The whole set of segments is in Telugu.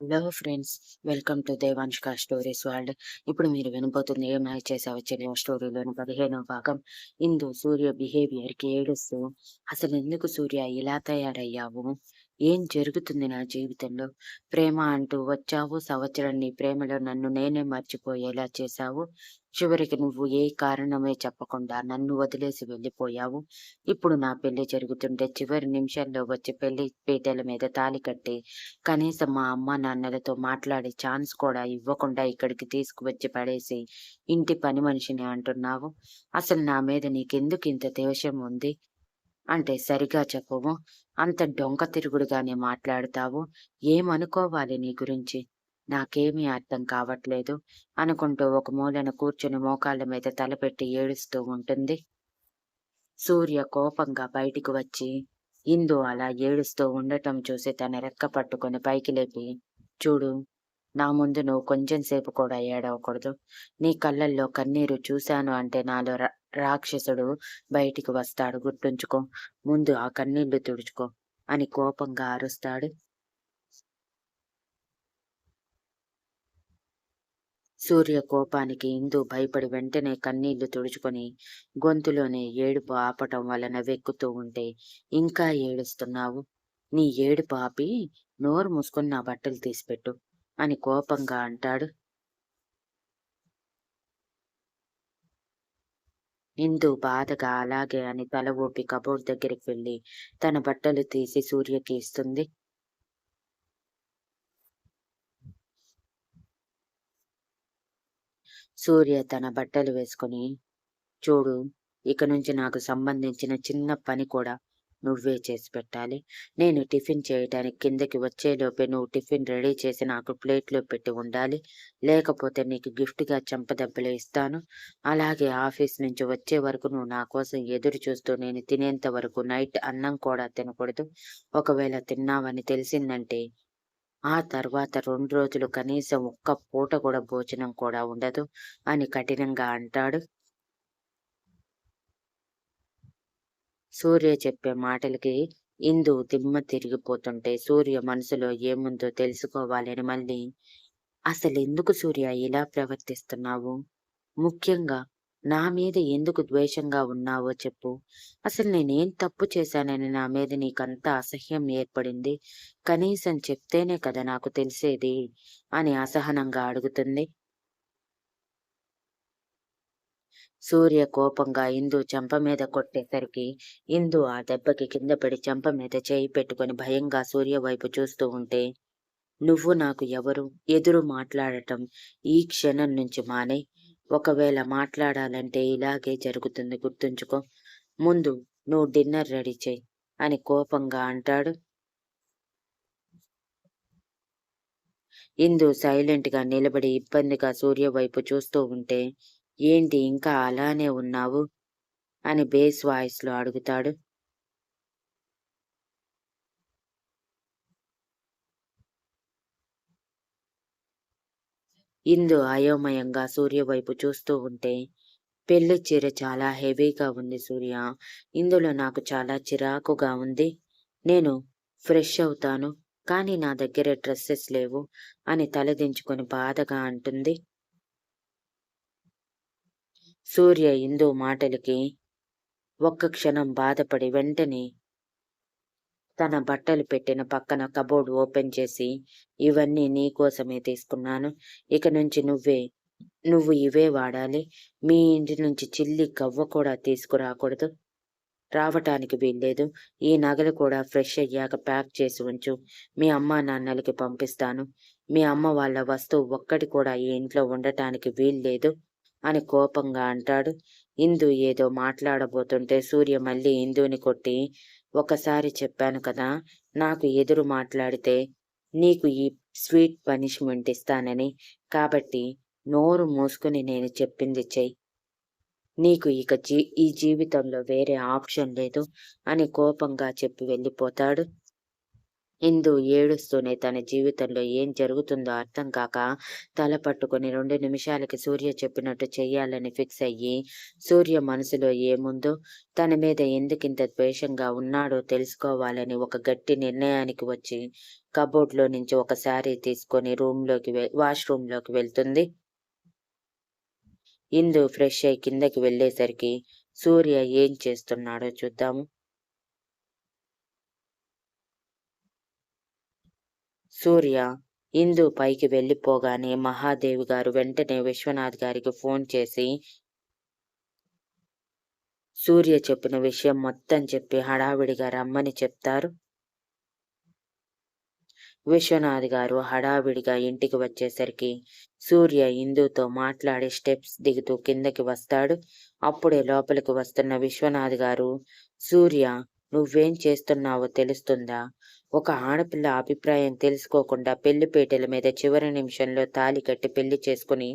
హలో ఫ్రెండ్స్ వెల్కమ్ టు దేవాంష్క స్టోరీస్ వరల్డ్ ఇప్పుడు మీరు వినబోతుంది ఏమైనా మ్యాచ్ చేసావో స్టోరీలోని పదిహేనవ భాగం. ఇందు సూర్య బిహేవియర్కి ఏడుస్తూ అసలు ఎందుకు సూర్య ఇలా తయారయ్యావు? ఏం జరుగుతుంది నా జీవితంలో? ప్రేమ అంటూ వచ్చావు సంవత్సరం నీ ప్రేమలో నన్ను నేనే మర్చిపోయేలా చేశావు. చివరికి నువ్వు ఏ కారణమే చెప్పకుండా నన్ను వదిలేసి వెళ్ళిపోయావు. ఇప్పుడు నా పెళ్ళి జరుగుతుంటే చివరి నిమిషాల్లో వచ్చి పెళ్ళి పీటల మీద తాలి కట్టి కనీసం మా అమ్మ నాన్నలతో మాట్లాడే ఛాన్స్ కూడా ఇవ్వకుండా ఇక్కడికి తీసుకువచ్చి పడేసి ఇంటి పని మనిషిని అంటున్నావు. అసలు నా మీద నీకెందుకు ఇంత దేశం ఉంది? అంటే సరిగా చెప్పవు. అంత డొంక తిరుగుడుగానే మాట్లాడతావు. ఏమనుకోవాలి నీ గురించి? నాకేమీ అర్థం కావట్లేదు అనుకుంటూ ఒక మూలన కూర్చుని మోకాళ్ళ మీద తలపెట్టి ఏడుస్తూ ఉంటుంది. సూర్య కోపంగా బయటికి వచ్చి ఇందు అలా ఏడుస్తూ ఉండటం చూసి తన రెక్క పట్టుకొని పైకి లేపి చూడు నా ముందు నువ్వు కొంచెం సేపు కూడా ఏడవకూడదు. నీ కళ్ళల్లో కన్నీరు చూశాను అంటే నాలో రాక్షసుడు బయటికి వస్తాడు. గుర్తుంచుకో ముందు ఆ కన్నీళ్ళు తుడుచుకో అని కోపంగా అరుస్తాడు. సూర్య కోపానికి ఇందు భయపడి వెంటనే కన్నీళ్ళు తుడుచుకొని గొంతులోనే ఏడుపు ఆపటం వలన వెక్కుతూ ఉంటే ఇంకా ఏడుస్తున్నావు? నీ ఏడుపు ఆపి నోరు మూసుకొని నా బట్టలు తీసిపెట్టు అని కోపంగా అంటాడు. ఇందు బాధగా అలాగే అని తల ఊపి కబోర్డ్ దగ్గరికి వెళ్ళి తన బట్టలు తీసి సూర్యకి ఇస్తుంది. సూర్య తన బట్టలు వేసుకుని చూడు ఇక నుంచి నాకు సంబంధించిన చిన్న పని కూడా నువ్వే చేసి పెట్టాలి. నేను టిఫిన్ చేయటానికి కిందకి వచ్చేలోపే నువ్వు టిఫిన్ రెడీ చేసి నాకు ప్లేట్లో పెట్టి ఉండాలి. లేకపోతే నీకు గిఫ్ట్గా చెంపదెబ్బలు ఇస్తాను. అలాగే ఆఫీస్ నుంచి వచ్చే వరకు నువ్వు నా కోసం ఎదురు చూస్తూ నేను తినేంత వరకు నైట్ అన్నం కూడా తినకూడదు. ఒకవేళ తిన్నావని తెలిసిందంటే ఆ తర్వాత రెండు రోజులు కనీసం ఒక్క పూట కూడా భోజనం కూడా ఉండదు అని కఠినంగా అంటాడు. సూర్య చెప్పే మాటలకి ఇందు దిమ్మ తిరిగిపోతుంటే సూర్య మనసులో ఏముందో తెలుసుకోవాలని మళ్ళీ అసలు ఎందుకు సూర్య ఇలా ప్రవర్తిస్తున్నావు? ముఖ్యంగా నా మీద ఎందుకు ద్వేషంగా ఉన్నావో చెప్పు. అసలు నేనేం తప్పు చేశానని నా మీద నీకంత అసహ్యం ఏర్పడింది. కనీసం చెప్తేనే కదా నాకు తెలిసేది అని అసహనంగా అడుగుతుంది. సూర్య కోపంగా ఇందు చెంప మీద కొట్టేసరికి ఇందు ఆ దెబ్బకి కింద పడి చెంప మీద చేయి పెట్టుకుని భయంగా సూర్య వైపు చూస్తూ ఉంటే నువ్వు నాకు ఎవరు? ఎదురు మాట్లాడటం ఈ క్షణం నుంచి మానే. ఒకవేళ మాట్లాడాలంటే ఇలాగే జరుగుతుంది గుర్తుంచుకో. ముందు నువ్వు డిన్నర్ రెడీ చేయి అని కోపంగా అంటాడు. ఇందు సైలెంట్గా నిలబడి ఇబ్బందిగా సూర్య వైపు చూస్తూ ఉంటే ఏంటి ఇంకా అలానే ఉన్నావు? అని బేస్ వాయిస్లో అడుగుతాడు. ఇందు అయోమయంగా సూర్య వైపు చూస్తూ ఉంటే పెళ్ళి చీర చాలా హెవీగా ఉంది సూర్య. ఇందులో నాకు చాలా చిరాకుగా ఉంది. నేను ఫ్రెష్ అవుతాను కానీ నా దగ్గర డ్రెస్సెస్ లేవు అని తలదించుకొని బాధగా అంటుంది. సూర్య ఇందు మాటలకి ఒక్క క్షణం బాధపడి వెంటనే తన బట్టలు పెట్టిన పక్కన కబోర్డ్ ఓపెన్ చేసి ఇవన్నీ నీకోసమే తీసుకున్నాను. ఇక నుంచి నువ్వే నువ్వు ఇవే వాడాలి. మీ ఇంటి నుంచి చిల్లి గవ్వ కూడా తీసుకురాకూడదు. రావటానికి వీల్లేదు. ఈ నగలు కూడా ఫ్రెష్ అయ్యాక ప్యాక్ చేసి ఉంచు. మీ అమ్మా నాన్నలకి పంపిస్తాను. మీ అమ్మ వాళ్ళ వస్తువు ఒక్కటి కూడా ఈ ఇంట్లో ఉండటానికి వీల్లేదు అని కోపంగా అంటాడు. ఇందు ఏదో మాట్లాడబోతుంటే సూర్య మళ్ళీ ఇందుని కొట్టి ఒకసారి చెప్పాను కదా నాకు ఎదురు మాట్లాడితే నీకు ఈ స్వీట్ పనిష్మెంట్ ఇస్తానని. కాబట్టి నోరు మూసుకుని నేను చెప్పింది చెయ్యి. నీకు ఇక జీ ఈ జీవితంలో వేరే ఆప్షన్ లేదు అని కోపంగా చెప్పి వెళ్ళిపోతాడు. ఇందు ఏడుస్తూనే తన జీవితంలో ఏం జరుగుతుందో అర్థం కాక తల పట్టుకుని రెండు నిమిషాలకి సూర్య చెప్పినట్టు చెయ్యాలని ఫిక్స్ అయ్యి సూర్య మనసులో ఏముందో తన మీద ఎందుకింత ద్వేషంగా ఉన్నాడో తెలుసుకోవాలని ఒక గట్టి నిర్ణయానికి వచ్చి కబోర్డ్లో నుంచి ఒక శారీ తీసుకొని రూమ్లోకి వాష్రూమ్లోకి వెళ్తుంది. ఇందు ఫ్రెష్ అయి కిందకి వెళ్ళేసరికి సూర్య ఏం చేస్తున్నాడో చూద్దాము. సూర్య ఇందు పైకి వెళ్ళిపోగానే మహాదేవి గారు వెంటనే విశ్వనాథ్ గారికి ఫోన్ చేసి సూర్య చెప్పిన విషయం మొత్తం చెప్పి హడావిడిగా రమ్మని చెప్తారు. విశ్వనాథ్ గారు హడావిడిగా ఇంటికి వచ్చేసరికి సూర్య ఇందుతో మాట్లాడి స్టెప్స్ దిగుతూ కిందకి వస్తాడు. అప్పుడే లోపలికి వస్తున్న విశ్వనాథ్ గారు సూర్య నువ్వేం చేస్తున్నావో తెలుస్తుందా? ఒక ఆడపిల్ల అభిప్రాయం తెలుసుకోకుండా పెళ్ళిపేటల మీద చివరి నిమిషంలో తాలి కట్టి పెళ్ళి చేసుకుని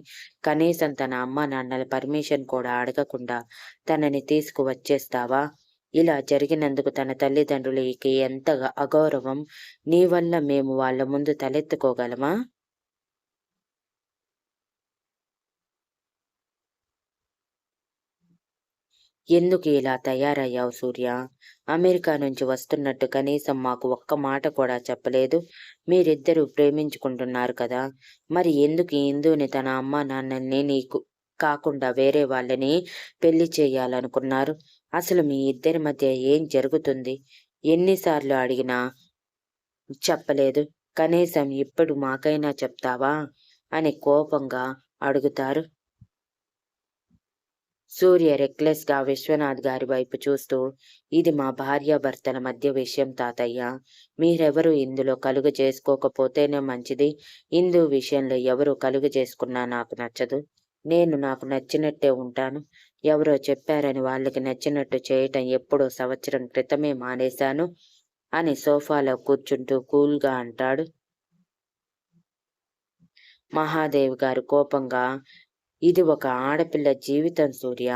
కనీసం తన అమ్మ నాన్నల పర్మిషన్ కూడా అడగకుండా తనని తీసుకువచ్చేస్తావా? ఇలా జరిగినందుకు తన తల్లిదండ్రులకి ఎంతగా అగౌరవం? నీ వల్ల మేము వాళ్ళ ముందు తలెత్తుకోగలమా? ఎందుకు ఇలా తయారయ్యావు సూర్య? అమెరికా నుంచి వస్తున్నట్టు కనీసం మాకు ఒక్క మాట కూడా చెప్పలేదు. మీరిద్దరూ ప్రేమించుకుంటున్నారు కదా. మరి ఎందుకు ఇందుని తన అమ్మ నాన్నల్ని నీకు కాకుండా వేరే వాళ్ళని పెళ్ళి చేయాలనుకున్నారు? అసలు మీ ఇద్దరి మధ్య ఏం జరుగుతుంది? ఎన్నిసార్లు అడిగినా చెప్పలేదు. కనీసం ఇప్పుడు మాకైనా చెప్తావా? అని కోపంగా అడుగుతారు. సూర్య రెక్లెస్గా విశ్వనాథ్ గారి వైపు చూస్తూ ఇది మా భార్యాభర్తల మధ్య విషయం తాతయ్య. మీరెవరు ఇందులో కలుగు చేసుకోకపోతేనే మంచిది. ఇందు విషయంలో ఎవరు కలుగు చేసుకున్నా నాకు నచ్చదు. నేను నాకు నచ్చినట్టే ఉంటాను. ఎవరో చెప్పారని వాళ్ళకి నచ్చినట్టు చేయటం ఎప్పుడో సంవత్సరం క్రితమే మానేశాను అని సోఫాలో కూర్చుంటూ కూల్గా అంటాడు. మహాదేవ్ గారు కోపంగా ఇది ఒక ఆడపిల్ల జీవితం సూర్య.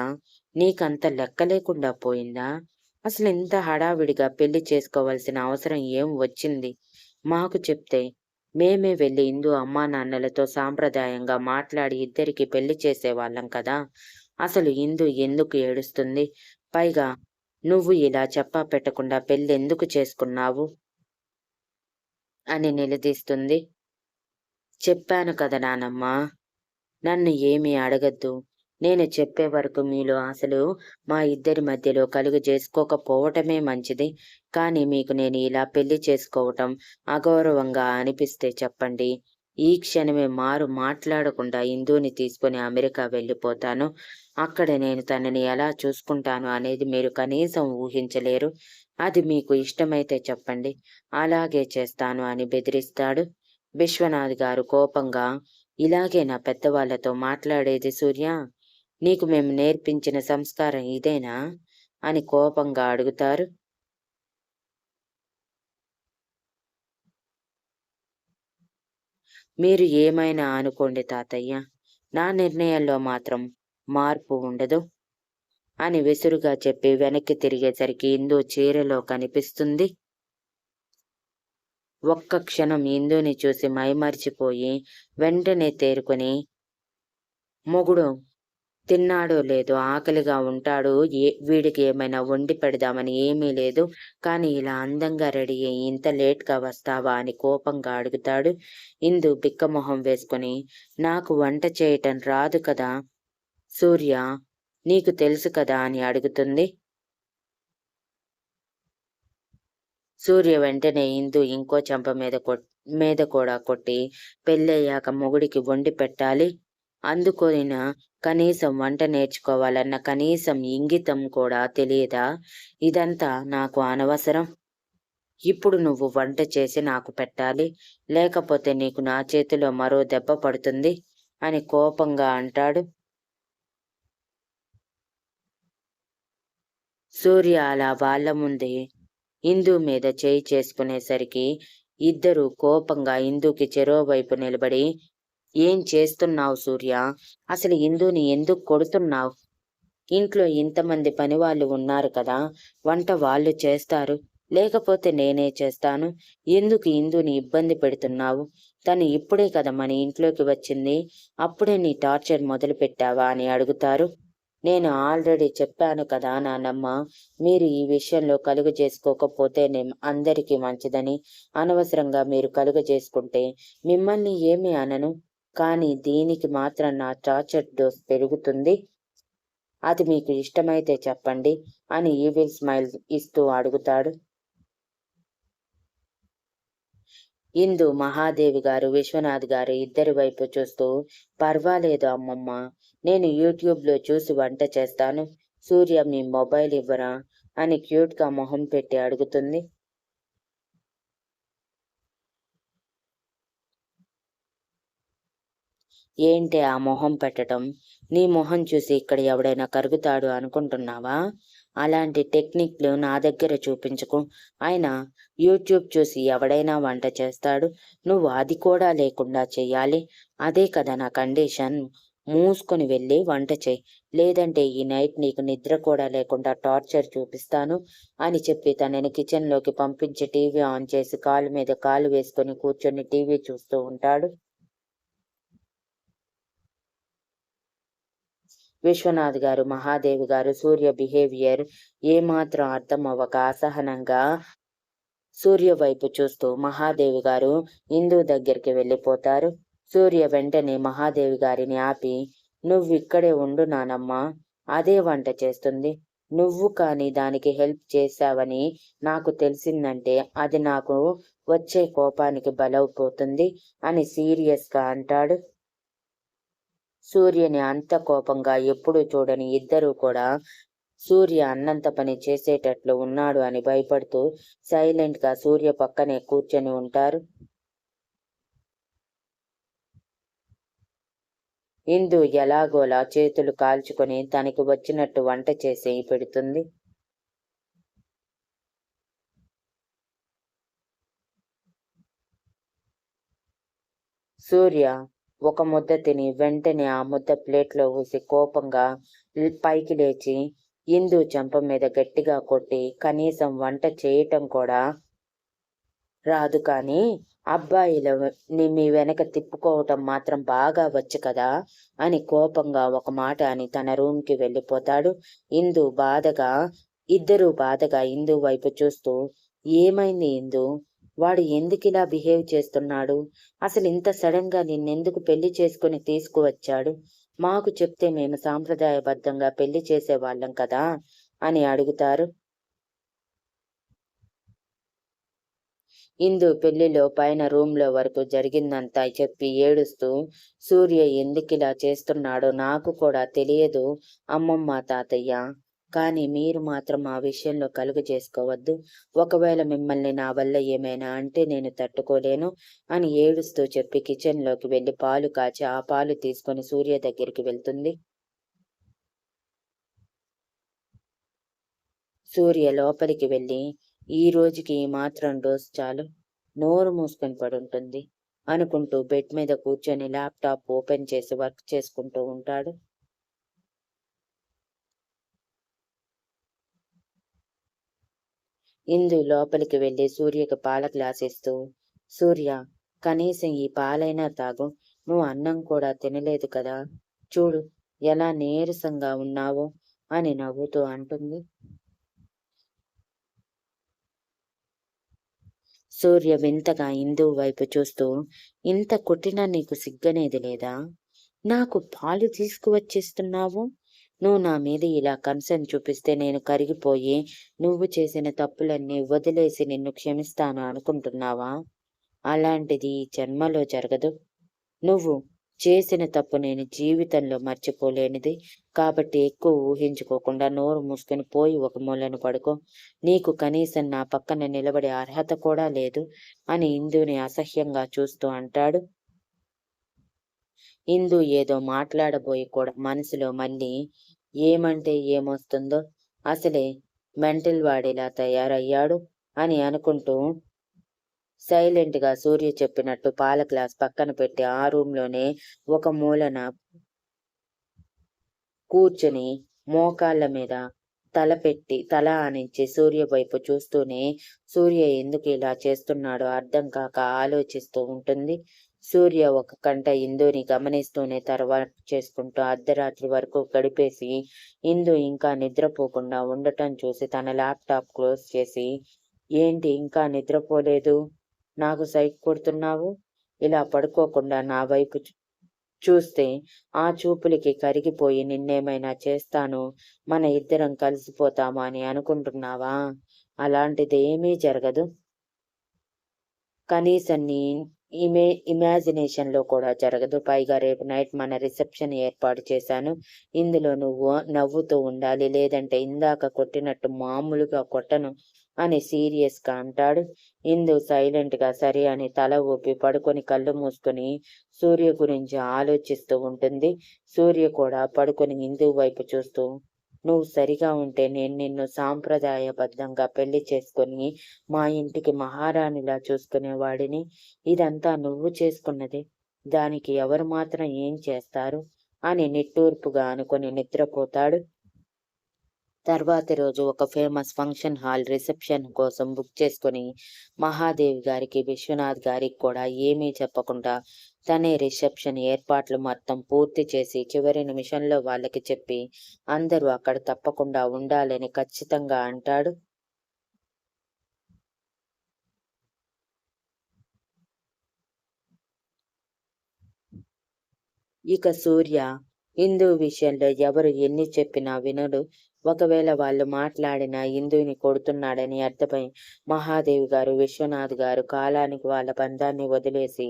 నీకంత లెక్క లేకుండా పోయిందా? అసలు ఇంత హడావిడిగా పెళ్ళి చేసుకోవాల్సిన అవసరం ఏం వచ్చింది? మాకు చెప్తే. మేమే వెళ్ళి ఇందు అమ్మా నాన్నలతో సాంప్రదాయంగా మాట్లాడి ఇద్దరికి పెళ్ళి చేసేవాళ్ళం కదా. అసలు ఇందు ఎందుకు ఏడుస్తుంది? పైగా నువ్వు ఇలా చెప్పా పెట్టకుండా పెళ్ళి ఎందుకు చేసుకున్నావు? అని నిలదీస్తుంది. చెప్పాను కదా నానమ్మా. నన్ను ఏమీ అడగద్దు. నేను చెప్పే వరకు మీలో అసలు మా ఇద్దరి మధ్యలో కలుగు చేసుకోకపోవటమే మంచిది. కానీ మీకు నేను ఇలా పెళ్ళి చేసుకోవటం అగౌరవంగా అనిపిస్తే చెప్పండి. ఈ క్షణమే మారు మాట్లాడకుండా ఇందుని తీసుకుని అమెరికా వెళ్ళిపోతాను. అక్కడ నేను తనని ఎలా చూసుకుంటాను అనేది మీరు కనీసం ఊహించలేరు. అది మీకు ఇష్టమైతే చెప్పండి. అలాగే చేస్తాను అని బెదిరిస్తాడు. విశ్వనాథ్ గారు కోపంగా ఇలాగే నా పెద్దవాళ్ళతో మాట్లాడేది సూర్య నీకు మేము నేర్పించిన సంస్కారం ఇదేనా? అని కోపంగా అడుగుతారు. మీరు ఏమైనా అనుకోండి తాతయ్య నా నిర్ణయాల్లో మాత్రం మార్పు ఉండదు అని విసురుగా చెప్పి వెనక్కి తిరిగేసరికి ఇందు చీరలో కనిపిస్తుంది. ఒక్క క్షణం ఇందుని చూసి మైమరిచిపోయి వెంటనే తేరుకొని మొగుడు తిన్నాడో లేదో ఆకలిగా ఉంటాడు ఏ వీడికి ఏమైనా వండి పెడదామని ఏమీ లేదు కానీ ఇలా అందంగా రెడీ అయ్యి ఇంత లేట్గా వస్తావా? అని కోపంగా అడుగుతాడు. ఇందు బిక్కమొహం వేసుకుని నాకు వంట చేయటం రాదు కదా సూర్య నీకు తెలుసు కదా? అని అడుగుతుంది. సూర్య వెంటనే ఇందు ఇంకో చెంప మీద మీద కూడా కొట్టి పెళ్ళయ్యాక మొగుడికి వండి పెట్టాలి. అందుకొనిన కనీసం వంట నేర్చుకోవాలన్న కనీసం ఇంగితం కూడా తెలియదా? ఇదంతా నాకు అనవసరం. ఇప్పుడు నువ్వు వంట చేసి నాకు పెట్టాలి. లేకపోతే నీకు నా చేతిలో మరో దెబ్బ పడుతుంది అని కోపంగా అంటాడు. సూర్య అలా వాళ్ళ ముందే ఇందు మీద చేయి చేసుకునేసరికి ఇద్దరు కోపంగా ఇందుకి చెరోవైపు నిలబడి ఏం చేస్తున్నావు సూర్య? అసలు ఇందుని ఎందుకు కొడుతున్నావు? ఇంట్లో ఇంతమంది పని వాళ్ళు ఉన్నారు కదా వంట వాళ్ళు చేస్తారు లేకపోతే నేనే చేస్తాను. ఎందుకు ఇందుని ఇబ్బంది పెడుతున్నావు? తను ఇప్పుడే కదా మన ఇంట్లోకి వచ్చింది అప్పుడే నీ టార్చర్ మొదలు పెట్టావా అని అడుగుతారు. నేను ఆల్రెడీ చెప్పాను కదా నానమ్మ మీరు ఈ విషయంలో కలుగు చేసుకోకపోతే అందరికీ మంచిదని. అనవసరంగా మీరు కలుగు చేసుకుంటే మిమ్మల్ని ఏమీ అనను కానీ దీనికి మాత్రం నా టార్చర్ డోస్ పెరుగుతుంది. అది మీకు ఇష్టమైతే చెప్పండి అని ఈవిల్ స్మైల్ ఇస్తూ అడుగుతాడు. ఇందు మహాదేవి గారు విశ్వనాథ్ గారు ఇద్దరి వైపు చూస్తూ పర్వాలేదు అమ్మమ్మ నేను యూట్యూబ్లో చూసి వంట చేస్తాను. సూర్య మీ మొబైల్ ఇవ్వరా? అని క్యూట్గా మొహం పెట్టి అడుగుతుంది. ఏంటి ఆ మొహం పెట్టడం? నీ మొహం చూసి ఇక్కడ ఎవడైనా కరుగుతాడు అనుకుంటున్నావా? అలాంటి టెక్నిక్లు నా దగ్గర చూపించుకు. ఆయన యూట్యూబ్ చూసి ఎవడైనా వంట చేస్తాడు. నువ్వు అది కూడా లేకుండా చెయ్యాలి. అదే కదా నా కండిషన్. మూసుకొని వెళ్ళి వంట చేయి. లేదంటే ఈ నైట్ నీకు నిద్ర కూడా లేకుండా టార్చర్ చూపిస్తాను అని చెప్పి తనని కిచెన్లోకి పంపించి టీవీ ఆన్ చేసి కాలు మీద కాలు వేసుకొని కూర్చొని టీవీ చూస్తూ ఉంటాడు. విశ్వనాథ్ గారు మహాదేవి గారు సూర్య బిహేవియర్ ఏమాత్రం అర్థం అవ్వక అసహనంగా సూర్య వైపు చూస్తూ మహాదేవి గారు ఇందు దగ్గరికి వెళ్ళిపోతారు. సూర్య వెంటనే మహాదేవి గారిని ఆపి నువ్వు ఇక్కడే ఉండు నానమ్మా అదే వంట చేస్తుంది. నువ్వు కానీ దానికి హెల్ప్ చేశావని నాకు తెలిసిందంటే అది నాకు వచ్చే కోపానికి బలవుపోతుంది అని సీరియస్గా అంటాడు. సూర్యని అంత కోపంగా ఎప్పుడూ చూడని ఇద్దరూ కూడా సూర్య అన్నంత పని చేసేటట్లు ఉన్నాడు అని భయపడుతూ సైలెంట్గా సూర్య పక్కనే కూర్చొని ఉంటారు. ఇందు ఎలాగోలా చేతులు కాల్చుకొని తనకి వచ్చినట్టు వంట చేసి పెడుతుంది. సూర్య ఒక ముద్ద తిని వెంటనే ఆ ముద్ద ప్లేట్లో ఊసి కోపంగా పైకి లేచి ఇందు చెంప మీద గట్టిగా కొట్టి కనీసం వంట చేయటం కూడా రాదు కానీ అబ్బాయిల మీ వెనక తిప్పుకోవటం మాత్రం బాగా వచ్చు కదా? అని కోపంగా ఒక మాట అని తన రూమ్కి వెళ్ళిపోతాడు. ఇందు బాధగా ఇద్దరు బాధగా ఇందు వైపు చూస్తూ ఏమైంది ఇందు? వాడు ఎందుకు ఇలా బిహేవ్ చేస్తున్నాడు? అసలు ఇంత సడన్గా నిన్నెందుకు పెళ్ళి చేసుకుని తీసుకువచ్చాడు? మాకు చెప్తే మేము సాంప్రదాయబద్ధంగా పెళ్ళి చేసేవాళ్ళం కదా? అని అడుగుతారు. ఇందు పెళ్ళిలో పైన రూమ్లో వరకు జరిగిందంతా చెప్పి ఏడుస్తూ సూర్య ఎందుకిలా చేస్తున్నాడో నాకు కూడా తెలియదు అమ్మమ్మ తాతయ్య. కానీ మీరు మాత్రం ఆ విషయంలో కలుగు చేసుకోవద్దు. ఒకవేళ మిమ్మల్ని నా వల్ల ఏమైనా అంటే నేను తట్టుకోలేను అని ఏడుస్తూ చెప్పి కిచెన్లోకి వెళ్ళి పాలు కాచి ఆ పాలు తీసుకొని సూర్య దగ్గరికి వెళ్తుంది. సూర్య లోపలికి వెళ్ళి ఈ రోజుకి మాత్రం డోస్ చాలు. నోరు మూసుకొని పడుంటుంది. అనుకుంటూ బెడ్ మీద కూర్చొని ల్యాప్టాప్ ఓపెన్ చేసి వర్క్ చేసుకుంటూ ఉంటాడు. ఇందు లోపలికి వెళ్ళి సూర్యకి పాల గ్లాస్ ఇస్తూ సూర్య కనీసం ఈ పాలైనా తాగు. నువ్వు అన్నం కూడా తినలేదు కదా. చూడు ఎలా నీరసంగా ఉన్నావో అని నవ్వుతూ అంటుంది. సూర్య వింతగా ఇందు వైపు చూస్తూ ఇంత కొట్టినా నీకు సిగ్గనేది లేదా? నాకు పాలు తీసుకువచ్చేస్తున్నావు? నువ్వు నా మీద ఇలా కన్సర్న్ చూపిస్తే నేను కరిగిపోయి నువ్వు చేసిన తప్పులన్నీ వదిలేసి నిన్ను క్షమిస్తాను అనుకుంటున్నావా? అలాంటిది ఈ జన్మలో జరగదు. నువ్వు చేసిన తప్పు నేను జీవితంలో మర్చిపోలేనిది. కాబట్టి ఎక్కువ ఊహించుకోకుండా నోరు మూసుకొని పోయి ఒక మూలను పడుకో. నీకు కనీసం నా పక్కన నిలబడే అర్హత కూడా లేదు అని ఇందుని అసహ్యంగా చూస్తూ అంటాడు. ఇందు ఏదో మాట్లాడబోయి కూడా మనసులో మళ్ళీ ఏమంటే ఏమొస్తుందో. అసలే మెంటల్ వాడిలా తయారయ్యాడు అని అనుకుంటూ సైలెంట్గా సూర్య చెప్పినట్టు పాల గ్లాస్ పక్కన పెట్టి ఆ రూమ్లోనే ఒక మూలన కూర్చుని మోకాళ్ళ మీద తల పెట్టి తల ఆనించి సూర్య వైపు చూస్తూనే సూర్య ఎందుకు ఇలా చేస్తున్నాడో అర్థం కాక ఆలోచిస్తూ ఉంటుంది. సూర్య ఒక కంట ఇందుని గమనిస్తూనే తర్వాత చేసుకుంటూ అర్ధరాత్రి వరకు గడిపేసి ఇందు ఇంకా నిద్రపోకుండా ఉండటం చూసి తన ల్యాప్టాప్ క్లోజ్ చేసి ఏంటి ఇంకా నిద్రపోలేదు? నాకు సైక్ కొడుతున్నావు? ఇలా పడుకోకుండా నా వైపు చూస్తే ఆ చూపులకి కరిగిపోయి నిన్నేమైనా చేస్తాను? మన ఇద్దరం కలిసిపోతామా అని అనుకుంటున్నావా? అలాంటిది ఏమీ జరగదు. కనీసం నీ ఇమే ఇమాజినేషన్లో కూడా జరగదు. పైగా రేపు నైట్ మన రిసెప్షన్ ఏర్పాటు చేశాను. ఇందులో నువ్వు నవ్వుతూ ఉండాలి. లేదంటే ఇందాక కొట్టినట్టు మామూలుగా కొట్టను. అని సీరియస్గా అంటాడు. ఇందు సైలెంట్గా సరే అని తల ఊపి పడుకొని కళ్ళు మూసుకొని సూర్య గురించి ఆలోచిస్తూ ఉంటుంది. సూర్య కూడా పడుకొని ఇందు వైపు చూస్తూ నువ్వు సరిగా ఉంటే నేను నిన్ను సాంప్రదాయబద్ధంగా పెళ్ళి చేసుకొని మా ఇంటికి మహారాణిలా చూసుకునేవాడిని ఇదంతా నువ్వు చేసుకున్నది. దానికి ఎవరు మాత్రం ఏం చేస్తారు? అని నిట్టూర్పుగా అనుకొని నిద్రపోతాడు. తర్వాతి రోజు ఒక ఫేమస్ ఫంక్షన్ హాల్ రిసెప్షన్ కోసం బుక్ చేసుకుని మహాదేవి గారికి విశ్వనాథ్ గారికి కూడా ఏమీ చెప్పకుండా తనే రిసెప్షన్ ఏర్పాట్లు మొత్తం పూర్తి చేసి చివరి నిమిషంలో వాళ్ళకి చెప్పి అందరూ అక్కడ తప్పకుండా ఉండాలని ఖచ్చితంగా అంటాడు. ఇక సూర్య హిందూ విషయంలో ఎవరు ఎన్ని చెప్పినా వినడు. ఒకవేళ వాళ్ళు మాట్లాడిన ఇందుని కొడుతున్నాడని అర్థమై మహాదేవి గారు విశ్వనాథ్ గారు కాలానికి వాళ్ళ బంధాన్ని వదిలేసి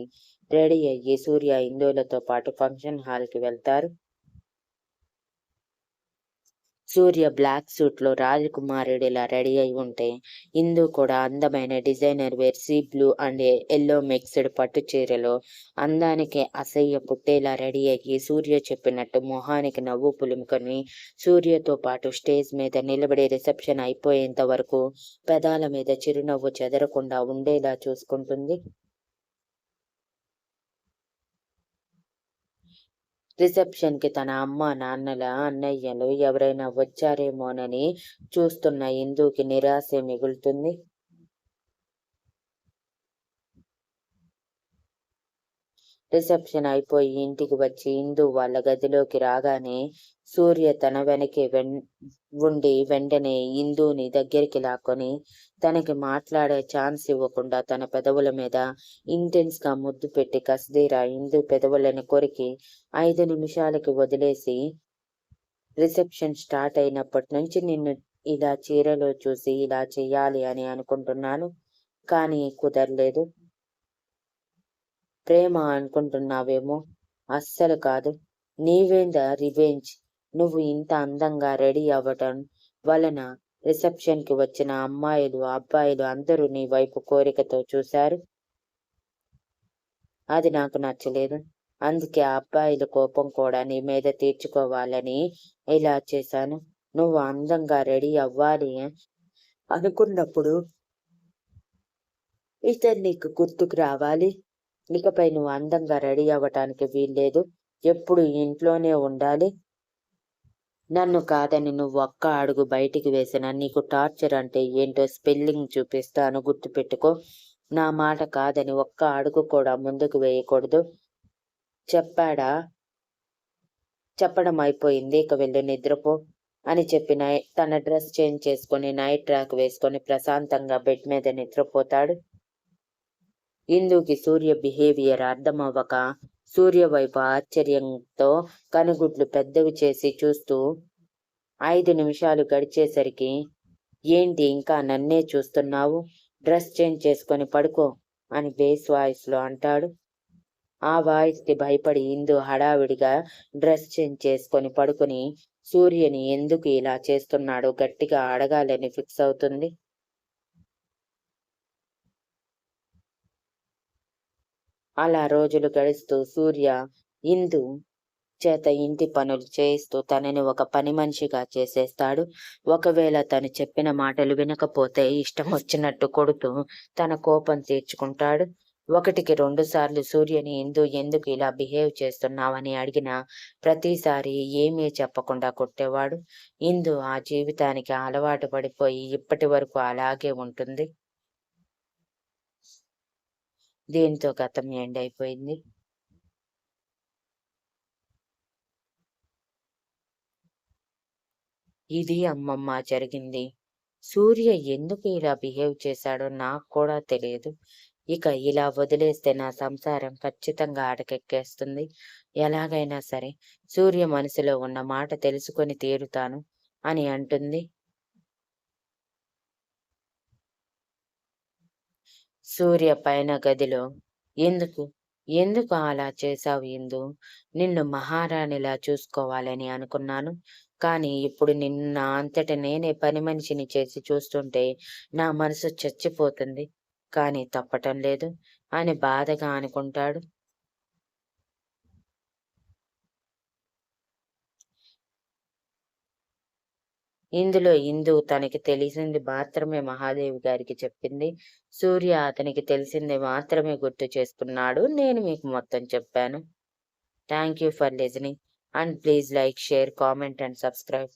రెడీ అయ్యి సూర్య హిందువులతో పాటు ఫంక్షన్ హాల్కి వెళ్తారు. సూర్య బ్లాక్ సూట్లో రాజకుమారుడిలా రెడీ అయి ఉంటే ఇందు కూడా అందమైన designer wear sea blue and yellow mixed పట్టు చీరలో. అందానికి అసహ్య పుట్టేలా రెడీ అయ్యి సూర్య చెప్పినట్టు మొహానికి నవ్వు పులుముకొని సూర్యతో పాటు స్టేజ్ మీద నిలబడి రిసెప్షన్ అయిపోయేంత వరకు పెదాల మీద చిరునవ్వు చెదరకుండా ఉండేలా చూసుకుంటుంది. రిసెప్షన్కి తన అమ్మ నాన్నల అన్నయ్యలు ఎవరైనా వచ్చారేమోనని చూస్తున్న ఇందుకి నిరాశ మిగులుతుంది. రిసెప్షన్ అయిపోయి ఇంటికి వచ్చి ఇందు వాళ్ళ గదిలోకి రాగానే సూర్య తన వెనకే వెన్ ఉండి వెంటనే ఇందుని దగ్గరికి లాక్కొని తనకి మాట్లాడే ఛాన్స్ ఇవ్వకుండా తన పెదవుల మీద ఇంటెన్స్గా ముద్దు పెట్టి కసిదీరా ఇందు పెదవులను కొరికి ఐదు నిమిషాలకి వదిలేసి రిసెప్షన్ స్టార్ట్ అయినప్పటి నుంచి నిన్ను ఇలా చీరలో చూసి ఇలా చెయ్యాలి అని అనుకుంటున్నాను. కానీ కుదరలేదు. ప్రేమ అనుకుంటున్నావేమో? అస్సలు కాదు. నీవేంద రివెంజ్? నువ్వు ఇంత అందంగా రెడీ అవ్వటం వలన రిసెప్షన్కి వచ్చిన అమ్మాయిలు అబ్బాయిలు అందరూ నీ వైపు కోరికతో చూశారు? అది నాకు నచ్చలేదు. అందుకే ఆ అబ్బాయిల కోపం కూడా నీ మీద తీర్చుకోవాలని ఇలా చేశాను. నువ్వు అందంగా రెడీ అవ్వాలి అనుకున్నప్పుడు ఇతను నీకు గుర్తుకు రావాలి? ఇకపై నువ్వు అందంగా రెడీ అవ్వటానికి వీల్లేదు. ఎప్పుడు ఇంట్లోనే ఉండాలి. నన్ను కాదని నువ్వు ఒక్క అడుగు బయటికి వేసిన నీకు టార్చర్ అంటే ఏంటో స్పెల్లింగ్ చూపిస్తాను. గుర్తుపెట్టుకో. నా మాట కాదని ఒక్క అడుగు కూడా ముందుకు వేయకూడదు. చెప్పాడా? చెప్పడం అయిపోయింది. ఇక వెళ్ళి నిద్రపో అని చెప్పి నై తన డ్రెస్ చేంజ్ చేసుకొని నైట్ ట్రాక్ వేసుకొని ప్రశాంతంగా బెడ్ మీద నిద్రపోతాడు. ఇందుకి సూర్య బిహేవియర్ అర్థమవ్వక సూర్య వైపు ఆశ్చర్యంతో కనుగుడ్లు పెద్దవి చేసి చూస్తూ ఐదు నిమిషాలు గడిచేసరికి ఏంటి ఇంకా నన్నే చూస్తున్నావు? డ్రెస్ చేంజ్ చేసుకొని పడుకో అని బేస్ వాయిస్లో అంటాడు. ఆ వాయిస్కి భయపడి ఇందు హడావిడిగా డ్రెస్ చేంజ్ చేసుకొని పడుకొని సూర్యని ఎందుకు ఇలా చేస్తున్నాడో గట్టిగా అడగాలని ఫిక్స్ అవుతుంది. అలా రోజులు గడుస్తూ సూర్య ఇందు చేత ఇంటి పనులు చేయిస్తూ తనని ఒక పని మనిషిగా చేసేస్తాడు. ఒకవేళ తను చెప్పిన మాటలు వినకపోతే ఇష్టం వచ్చినట్టు కొడుతూ తన కోపం తీర్చుకుంటాడు. ఒకటికి రెండు సార్లు సూర్యని ఇందు ఎందుకు ఇలా బిహేవ్ చేస్తున్నావని అడిగిన ప్రతిసారి ఏమీ చెప్పకుండా కొట్టేవాడు. ఇందు ఆ జీవితానికి అలవాటు పడిపోయి ఇప్పటి వరకు అలాగే ఉంటుంది. దీంతో గతం ఎండ్ అయిపోయింది? ఇది అమ్మమ్మ జరిగింది. సూర్య ఎందుకు ఇలా బిహేవ్ చేశాడో నాకు కూడా తెలియదు. ఇక ఇలా వదిలేస్తే నా సంసారం ఖచ్చితంగా అడకెక్కేస్తుంది. ఎలాగైనా సరే సూర్య మనసులో ఉన్న మాట తెలుసుకొని తీరుతాను అని అంటుంది. సూర్య పైన గదిలో. ఎందుకు? ఎందుకు అలా చేశావు ఇందు నిన్ను మహారాణిలా చూసుకోవాలని అనుకున్నాను. కానీ ఇప్పుడు నిన్ను నా అంతట నేనే పని మనిషిని చేసి చూస్తుంటే నా మనసు చచ్చిపోతుంది. కానీ తప్పటం లేదు. అని బాధగా అనుకుంటాడు. ఇందులో ఇందు తనకి తెలిసింది మాత్రమే మహాదేవి గారికి చెప్పింది. సూర్య అతనికి తెలిసింది మాత్రమే గుర్తు చేసుకున్నాడు. నేను మీకు మొత్తం చెప్పాను. Thank you for listening and please like share comment and subscribe